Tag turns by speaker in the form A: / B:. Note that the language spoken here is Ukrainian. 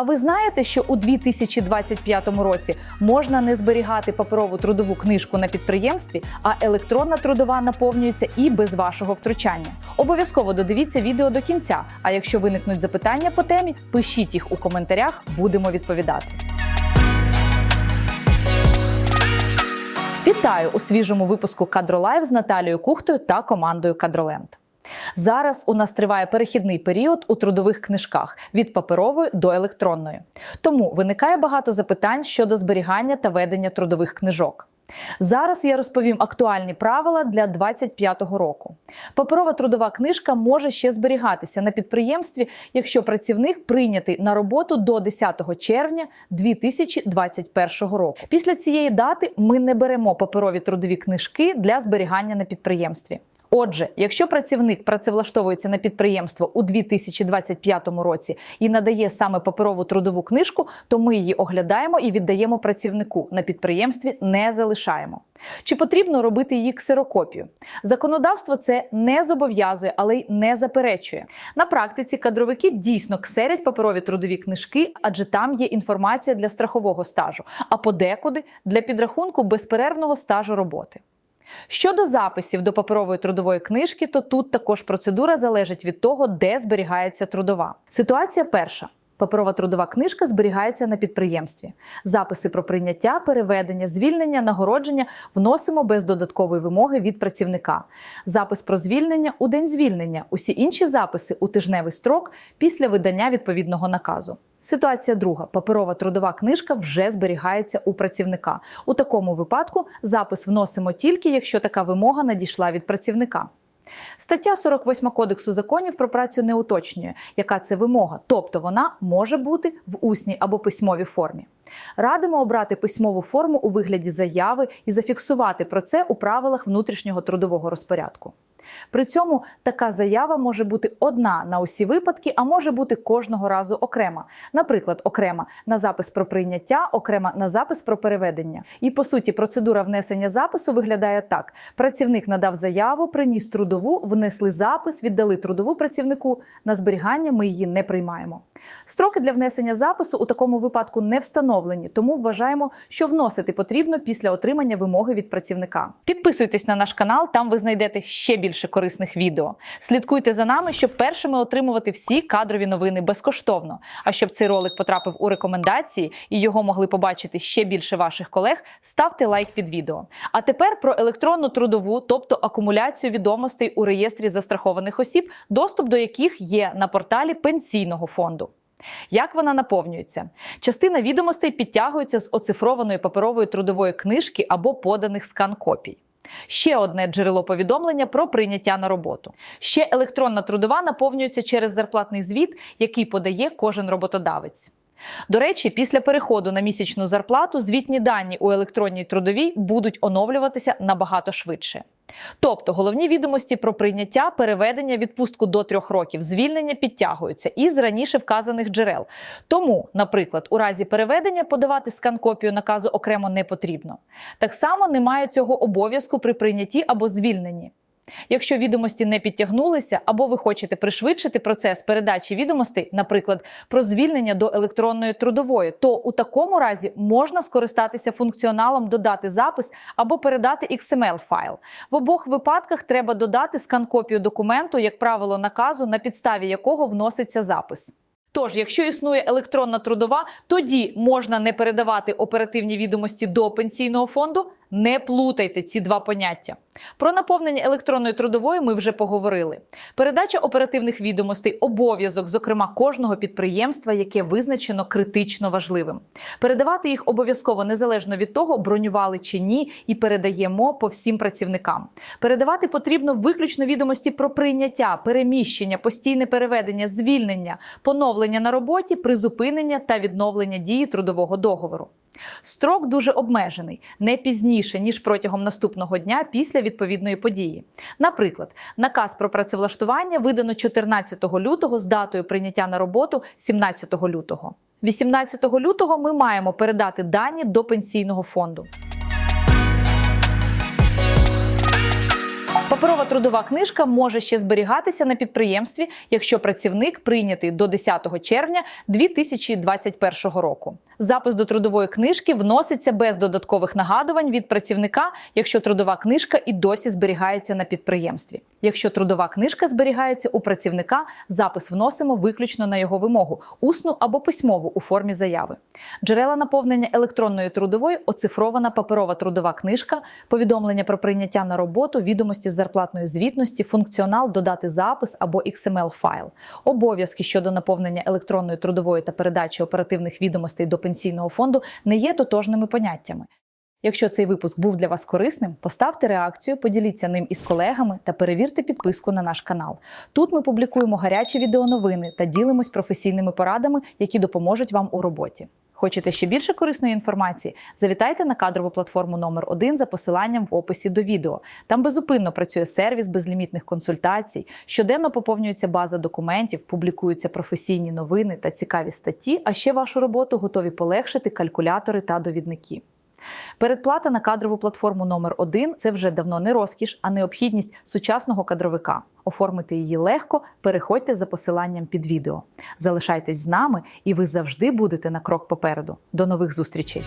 A: А ви знаєте, що у 2025 році можна не зберігати паперову трудову книжку на підприємстві, а електронна трудова наповнюється і без вашого втручання. Обов'язково додивіться відео до кінця. А якщо виникнуть запитання по темі, пишіть їх у коментарях, будемо відповідати. Вітаю у свіжому випуску Кадролайв з Наталією Кухтою та командою Кадроленд. Зараз у нас триває перехідний період у трудових книжках від паперової до електронної. Тому виникає багато запитань щодо зберігання та ведення трудових книжок. Зараз я розповім актуальні правила для 2025 року. Паперова трудова книжка може ще зберігатися на підприємстві, якщо працівник прийнятий на роботу до 10 червня 2021 року. Після цієї дати ми не беремо паперові трудові книжки для зберігання на підприємстві. Отже, якщо працівник працевлаштовується на підприємство у 2025 році і надає саме паперову трудову книжку, то ми її оглядаємо і віддаємо працівнику на підприємстві не залишаємо. Чи потрібно робити її ксерокопію? Законодавство це не зобов'язує, але й не заперечує. На практиці кадровики дійсно ксерять паперові трудові книжки, адже там є інформація для страхового стажу, а подекуди для підрахунку безперервного стажу роботи. Щодо записів до паперової трудової книжки, то тут також процедура залежить від того, де зберігається трудова. Ситуація перша. Паперова трудова книжка зберігається на підприємстві. Записи про прийняття, переведення, звільнення, нагородження вносимо без додаткової вимоги від працівника. Запис про звільнення у день звільнення. Усі інші записи у тижневий строк після видання відповідного наказу. Ситуація друга. Паперова трудова книжка вже зберігається у працівника. У такому випадку запис вносимо тільки, якщо така вимога надійшла від працівника. Стаття 48 Кодексу законів про працю не уточнює, яка це вимога, тобто вона може бути в усній або письмовій формі. Радимо обрати письмову форму у вигляді заяви і зафіксувати про це у правилах внутрішнього трудового розпорядку. При цьому така заява може бути одна на усі випадки, а може бути кожного разу окрема. Наприклад, окрема на запис про прийняття, окрема на запис про переведення. І по суті, процедура внесення запису виглядає так: працівник надав заяву, приніс трудову, внесли запис, віддали трудову працівнику. На зберігання ми її не приймаємо. Строки для внесення запису у такому випадку не встановлені, тому вважаємо, що вносити потрібно після отримання вимоги від працівника. Підписуйтесь на наш канал, там ви знайдете ще більше корисних відео. Слідкуйте за нами, щоб першими отримувати всі кадрові новини безкоштовно. А щоб цей ролик потрапив у рекомендації і його могли побачити ще більше ваших колег, ставте лайк під відео. А тепер про електронну трудову, тобто акумуляцію відомостей у реєстрі застрахованих осіб, доступ до яких є на порталі пенсійного фонду. Як вона наповнюється? Частина відомостей підтягується з оцифрованої паперової трудової книжки або поданих скан-копій. Ще одне джерело повідомлення про прийняття на роботу. Ще електронна трудова наповнюється через зарплатний звіт, який подає кожен роботодавець. До речі, після переходу на місячну зарплату звітні дані у електронній трудовій будуть оновлюватися набагато швидше. Тобто головні відомості про прийняття, переведення, відпустку до трьох років, звільнення підтягуються із раніше вказаних джерел. Тому, наприклад, у разі переведення подавати скан-копію наказу окремо не потрібно. Так само немає цього обов'язку при прийнятті або звільненні. Якщо відомості не підтягнулися, або ви хочете пришвидшити процес передачі відомостей, наприклад, про звільнення до електронної трудової, то у такому разі можна скористатися функціоналом додати запис або передати XML файл. В обох випадках треба додати скан-копію документу, як правило, наказу, на підставі якого вноситься запис. Тож, якщо існує електронна трудова, тоді можна не передавати оперативні відомості до пенсійного фонду. Не плутайте ці два поняття. Про наповнення електронної трудової ми вже поговорили. Передача оперативних відомостей обов'язок, зокрема кожного підприємства, яке визначено критично важливим. Передавати їх обов'язково незалежно від того, бронювали чи ні, і передаємо по всім працівникам. Передавати потрібно виключно відомості про прийняття, переміщення, постійне переведення, звільнення, поновлення на роботі, призупинення та відновлення дії трудового договору. Строк дуже обмежений, не пізніше ніж протягом наступного дня після відповідної події. Наприклад, наказ про працевлаштування видано 14 лютого з датою прийняття на роботу 17 лютого. 18 лютого ми маємо передати дані до пенсійного фонду. Паперова трудова книжка може ще зберігатися на підприємстві, якщо працівник прийнятий до 10 червня 2021 року. Запис до трудової книжки вноситься без додаткових нагадувань від працівника, якщо трудова книжка і досі зберігається на підприємстві. Якщо трудова книжка зберігається у працівника, запис вносимо виключно на його вимогу, усну або письмову у формі заяви. Джерела наповнення електронної трудової оцифрована паперова трудова книжка, повідомлення про прийняття на роботу, відомості зарплатної звітності, функціонал додати запис або XML файл, обов'язки щодо наповнення електронної трудової та передачі оперативних відомостей до пенсійного фонду не є тотожними поняттями. Якщо цей випуск був для вас корисним, поставте реакцію, поділіться ним із колегами та перевірте підписку на наш канал. Тут ми публікуємо гарячі відеоновини та ділимось професійними порадами, які допоможуть вам у роботі. Хочете ще більше корисної інформації? Завітайте на кадрову платформу номер 1 за посиланням в описі до відео. Там безупинно працює сервіс безлімітних консультацій, щоденно поповнюється база документів, публікуються професійні новини та цікаві статті. А ще вашу роботу готові полегшити калькулятори та довідники. Передплата на кадрову платформу номер 1 це вже давно не розкіш, а необхідність сучасного кадровика. Оформити її легко, переходьте за посиланням під відео. Залишайтесь з нами, і ви завжди будете на крок попереду. До нових зустрічей!